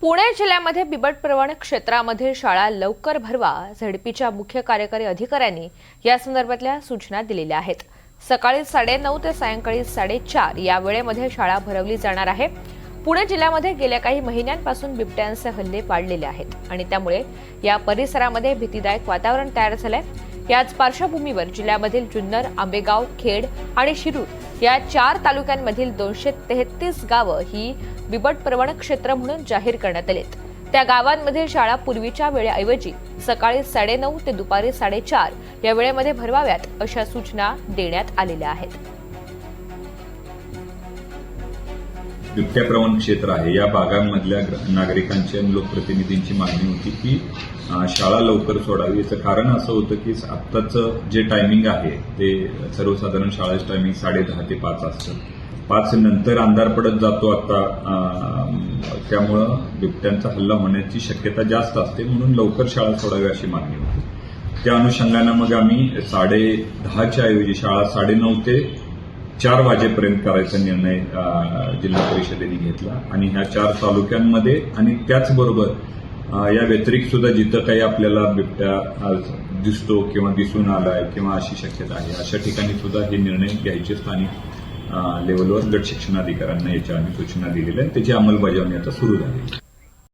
पुणे जिल्ह्यामध्ये बिबट प्रवण क्षेत्रामध्ये शाळा लवकर भरवा झडपीच्या मुख्य कार्यकारी अधिकाऱ्यांनी या संदर्भातल्या सूचना दिलेल्या आहेत. सकाळी साडेनऊ ते सायंकाळी साडेचार या वेळेमध्ये शाळा भरवली जाणार आहे. पुणे जिल्ह्यामध्ये गेल्या काही महिन्यांपासून बिबट्यांचे हल्ले वाढलेले आहेत आणि त्यामुळे या परिसरामध्ये भीतीदायक वातावरण तयार झालंय. याच पार्श्वभूमीवर जिल्ह्यामधील जुन्नर आंबेगाव खेड आणि शिरूर या चार तालुक्यांमधील दोनशे तेहतीस गावं ही बिबट प्रवण क्षेत्र म्हणून जाहीर करण्यात आलीत. त्या गावांमधील शाळा पूर्वीच्या वेळेऐवजी सकाळी साडेनऊ ते दुपारी साडेचार या वेळेमध्ये भरवाव्यात अशा सूचना देण्यात आलेल्या आहेत. बिबट्याप्रवण क्षेत्र आहे. या भागांमधल्या नागरिकांची आणि लोकप्रतिनिधींची मागणी होती की शाळा लवकर सोडावी याचं कारण असं होतं की आत्ताचं जे टायमिंग आहे ते सर्वसाधारण शाळेचं टायमिंग साडे दहा ते पाच असतं. पाच नंतर अंधार पडत जातो आता त्यामुळं बिबट्यांचा हल्ला होण्याची शक्यता जास्त असते म्हणून लवकर शाळा सोडावी अशी मागणी होती. त्या अनुषंगानं मग आम्ही साडे दहाच्या ऐवजी शाळा साडेनऊ ते चार वाजेपर्यंत करायचा निर्णय जिल्हा परिषदेने घेतला. आणि ह्या चार तालुक्यांमध्ये आणि त्याचबरोबर या व्यतिरिक्त सुद्धा जिथं काही आपल्याला बिबट्या दिसतो किंवा दिसून आलाय किंवा अशी शक्यता आहे अशा ठिकाणी सुद्धा हे निर्णय घ्यायचे स्थानिक लेवलवर गट शिक्षणाधिकाऱ्यांना याच्या आम्ही सूचना दिलेल्या आहेत. त्याची अंमलबजावणी आता सुरू झाली.